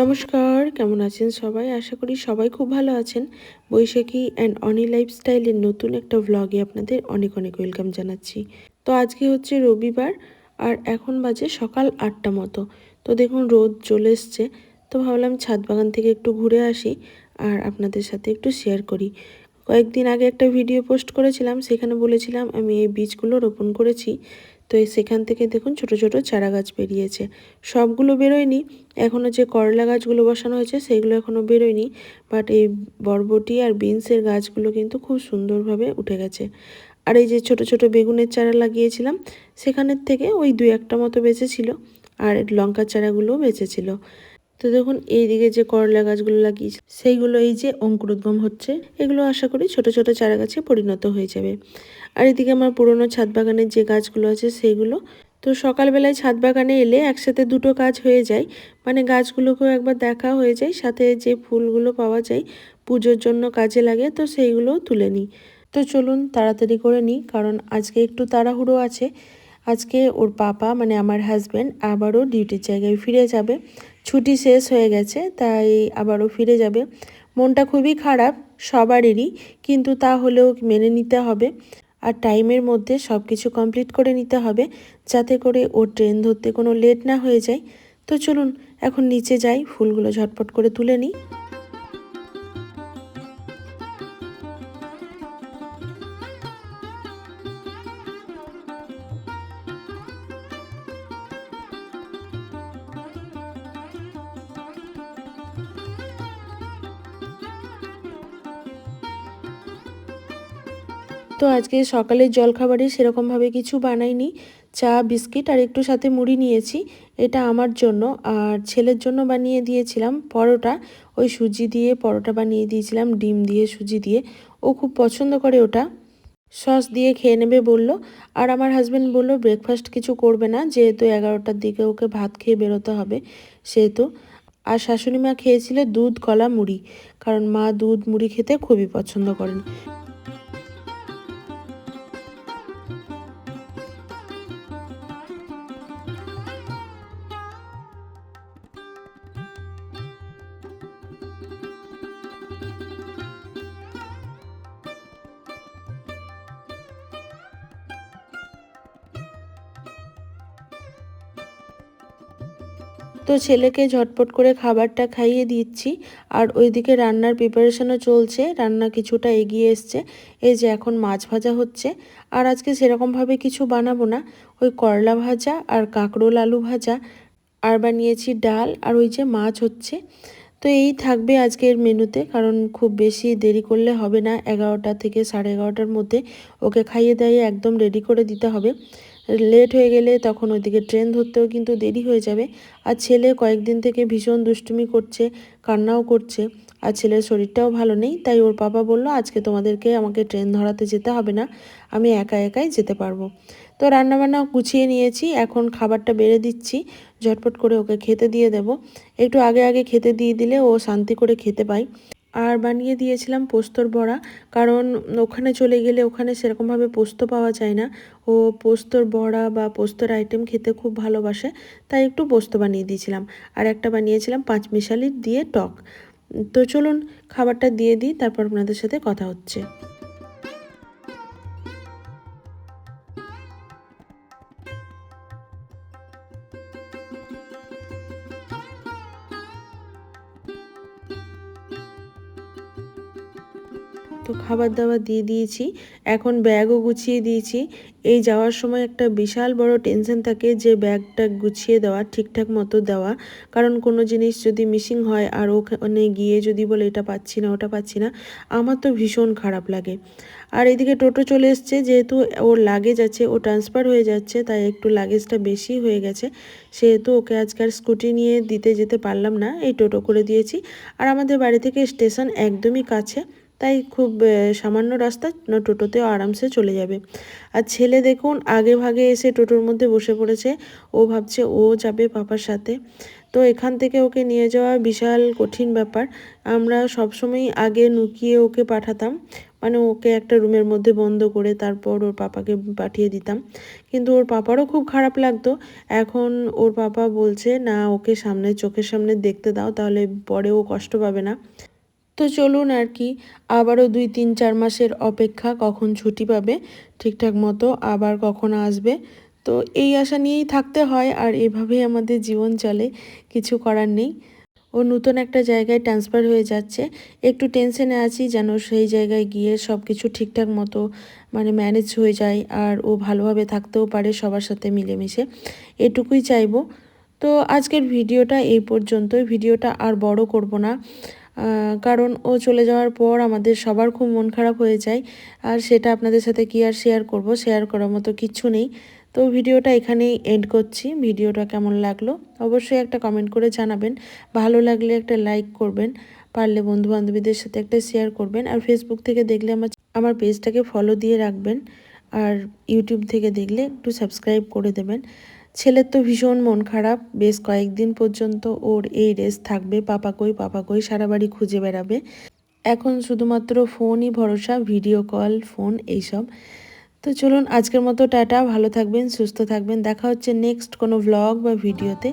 নমস্কার, কেমন আছেন সবাই? আশা করি সবাই খুব ভালো আছেন। বৈশাখী অ্যান্ড অনি লাইফস্টাইলের নতুন একটা ভ্লগে আপনাদের অনেক অনেক ওয়েলকাম জানাচ্ছি। তো আজকে হচ্ছে রবিবার, আর এখন বাজে সকাল আটটা মতো। তো দেখুন, রোদ চলে এসছে। তো ভাবলাম ছাদ বাগান থেকে একটু ঘুরে আসি, আর আপনাদের সাথে একটু শেয়ার করি। কয়েকদিন আগে একটা ভিডিও পোস্ট করেছিলাম, সেখানে বলেছিলাম আমি এই বীজগুলো রোপণ করেছি। তো এই সেখান থেকে দেখুন ছোট ছোট চারা গাছ বেরিয়েছে। সবগুলো বেরোয়নি। এখনও যে করলা গাছগুলো বসানো হয়েছে সেইগুলো এখনও বেরোয়নি। বাট এই বরবটি আর বিনসের গাছগুলো কিন্তু খুব সুন্দরভাবে উঠে গেছে। আর এই যে ছোট ছোট বেগুনের চারা লাগিয়েছিলাম, সেখানের থেকে ওই দুই একটা মতো বেঁচেছিল আর লঙ্কার চারাগুলোও বেঁচেছিল। তো দেখুন এইদিকে যে করলা গাছগুলো লাগিয়েছে, সেইগুলো এই যে অঙ্কুরোদ্গম হচ্ছে, এগুলো আশা করি ছোট ছোট চারা গাছে পরিণত হয়ে যাবে। আর এদিকে আমার পুরনো ছাদ বাগানের যে গাছগুলো আছে সেইগুলো। তো সকালবেলায় ছাদ বাগানে এলে একসাথে দুটো কাজ হয়ে যায়। মানে গাছগুলোকেও একবার দেখা হয়ে যায়, সাথে যে ফুলগুলো পাওয়া যায় পুজোর জন্য কাজে লাগে, তো সেইগুলোও তুলে নিই। তো চলুন তাড়াতাড়ি করে নিই, কারণ আজকে একটু তাড়াহুড়ো আছে। আজকে ওর পাপা মানে আমার হাজব্যান্ড আবারও ডিউটির জায়গায় ফিরে যাবে। ছুটি শেষ হয়ে গেছে, তাই আবারও ফিরে যাবে। মনটা খুবই খারাপ সবারই কিন্তু তা হলেও মেনে নিতে হবে। আর টাইমের মধ্যে সব কিছু কমপ্লিট করে নিতে হবে যাতে করে ওর ট্রেন ধরতে কোনো লেট না হয়ে যায়। তো চলুন, এখন নিচে যাই, ফুলগুলো ঝটপট করে তুলে নিই। তো আজকে সকালের জলখাবারে সেরকমভাবে কিছু বানাইনি। চা, বিস্কিট আর একটু সাথে মুড়ি নিয়েছি। এটা আমার জন্য। আর ছেলের জন্য বানিয়ে দিয়েছিলাম পরোটা। ওই সুজি দিয়ে পরোটা বানিয়ে দিয়েছিলাম, ডিম দিয়ে সুজি দিয়ে। ও খুব পছন্দ করে ওটা। সস দিয়ে খেয়ে নেবে বলল। আর আমার হাজব্যান্ড বলল ব্রেকফাস্ট কিছু করবে না। যেহেতু এগারোটার দিকে ওকে ভাত খেয়ে বেরোতে হবে, সেহেতু। আর শাশুড়ি মা খেয়েছিল দুধ, কলা, মুড়ি। কারণ মা দুধ, মুড়ি খেতে খুবই পছন্দ করেন। তো ছেলেকে ঝটপট করে খাবারটা খাইয়ে দিচ্ছি। আর ওইদিকে রান্নার প্রিপারেশনও চলছে। রান্না কিছুটা এগিয়ে এসছে। এই যে এখন মাছ ভাজা হচ্ছে। আর আজকে সেরকমভাবে কিছু বানাবো না। ওই করলা ভাজা আর কাঁকরোল আলু ভাজা। আর বানিয়েছি ডাল। আর ওই যে মাছ হচ্ছে। তো এই থাকবে আজকের মেনুতে। কারণ খুব বেশি দেরি করলে হবে না। এগারোটা থেকে সাড়ে এগারোটার মধ্যে ওকে খাইয়ে দাইয়ে একদম রেডি করে দিতে হবে। লেট হয়ে গেলে তখন ওইদিকে ট্রেন ধরতেও কিন্তু দেরি হয়ে যাবে। আর ছেলে কয়েকদিন থেকে ভীষণ দুষ্টুমি করছে, কান্নাও করছে, আর ছেলের শরীরটাও ভালো নেই, তাই ওর বাবা বলল, আজকে তোমাদেরকে আমাকে ট্রেন ধরাতে যেতে হবে না, আমি একা একাই যেতে পারব। তো রান্নাবান্না গুছিয়ে নিয়েছি, এখন খাবারটা বেড়ে দিচ্ছি, ঝটপট করে ওকে খেতে দিয়ে দেব। একটু আগে আগে খেতে দিয়ে দিলে ও শান্তি করে খেতে পায়। আর বানিয়ে দিয়েছিলাম পোস্তর বড়া। কারণ ওখানে চলে গেলে ওখানে সেরকমভাবে পোস্ত পাওয়া যায় না। ও পোস্তর বড়া বা পোস্তর আইটেম খেতে খুব ভালোবাসে, তাই একটু পোস্ত বানিয়ে দিয়েছিলাম। আর একটা বানিয়েছিলাম পাঁচ মিশালি দিয়ে টক। তো চলুন, খাবারটা দিয়ে দিই, তারপর আপনাদের সাথে কথা হচ্ছে। তো খাবার দাবার দিয়ে দিয়েছি। এখন ব্যাগও গুছিয়ে দিয়েছি। এই যাওয়ার সময় একটা বিশাল বড় টেনশন থাকে যে ব্যাগটা গুছিয়ে দেওয়া, ঠিকঠাক মতো দেওয়া। কারণ কোনো জিনিস যদি মিসিং হয় আর ওখানে গিয়ে যদি বলে এটা পাচ্ছি না, ওটা পাচ্ছি না, আমার তো ভীষণ খারাপ লাগে। আর এদিকে টোটো চলে এসছে, যেহেতু ওর লাগেজ আছে, ও ট্রান্সফার হয়ে যাচ্ছে, তাই একটু লাগেজটা বেশি হয়ে গেছে। সেহেতু ওকে আজকাল স্কুটি নিয়ে দিতে যেতে পারলাম না, এই টোটো করে দিয়েছি। আর আমাদের বাড়ি থেকে স্টেশন একদমই কাছে। তাই খুব সামান্য রাস্তা টোটোতেও আরামসে চলে যাবে। আর ছেলে দেখুন, আগে ভাগে এসে টোটোর মধ্যে বসে পড়েছে। ও ভাবছে ও যাবে পাপার সাথে। তো এখান থেকে ওকে নিয়ে যাওয়া বিশাল কঠিন ব্যাপার। আমরা সবসময় আগে নুকিয়ে ওকে পাঠাতাম। মানে ওকে একটা রুমের মধ্যে বন্ধ করে তারপর ওর পাপাকে পাঠিয়ে দিতাম। কিন্তু ওর পাপারও খুব খারাপ লাগতো। এখন ওর পাপা বলছে, না, ওকে সামনে, চোখের সামনে দেখতে দাও, তাহলে পরে ও কষ্ট পাবে না। তো চলুন আর কি, আবারও দুই তিন চার মাসের অপেক্ষা, কখন ছুটি পাবে, ঠিকঠাক মতো আবার কখন আসবে। তো এই আশা নিয়েই থাকতে হয় আর এভাবেই আমাদের জীবন চলে, কিছু করার নেই। ও নতুন একটা জায়গায় ট্রান্সফার হয়ে যাচ্ছে, একটু টেনশনে আছি যেন সেই জায়গায় গিয়ে সব কিছু ঠিকঠাক মতো মানে ম্যানেজ হয়ে যায় আর ও ভালোভাবে থাকতেও পারে সবার সাথে মিলেমিশে, এটুকুই চাইব। তো আজকের ভিডিওটা এই পর্যন্তই, ভিডিওটা আর বড় করব না। কারণ ও চলে যাওয়ার পর আমাদের সবার খুব মন খারাপ হয়ে যায়। আর সেটা আপনাদের সাথে কি আর শেয়ার করব? শেয়ার করার মতো কিচ্ছু নেই। তো ভিডিওটা এখানেই এন্ড করছি। ভিডিওটা কেমন লাগল? অবশ্যই একটা কমেন্ট করে জানাবেন। ভালো লাগলে একটা লাইক করবেন। পারলে বন্ধু বান্ধবীদের সাথে একটা শেয়ার করবেন। আর ফেসবুক থেকে দেখলে আমার আমার পেজটাকে ফলো দিয়ে রাখবেন। আর ইউটিউব থেকে দেখলে একটু সাবস্ক্রাইব করে দেবেন। ছেলের তো ভীষণ মন খারাপ। বেশ কয়েকদিন পর্যন্ত ওর এই রেস থাকবে পাপা কই পাপা কই সারা বাড়ি খুঁজে বেড়াবে। এখন শুধুমাত্র ফোনই ভরসা, ভিডিও কল, ফোন, এইসব। তো চলুন আজকের মতো টাটা, ভালো থাকবেন, সুস্থ থাকবেন। দেখা হচ্ছে নেক্সট কোনো ভ্লগ বা ভিডিওতে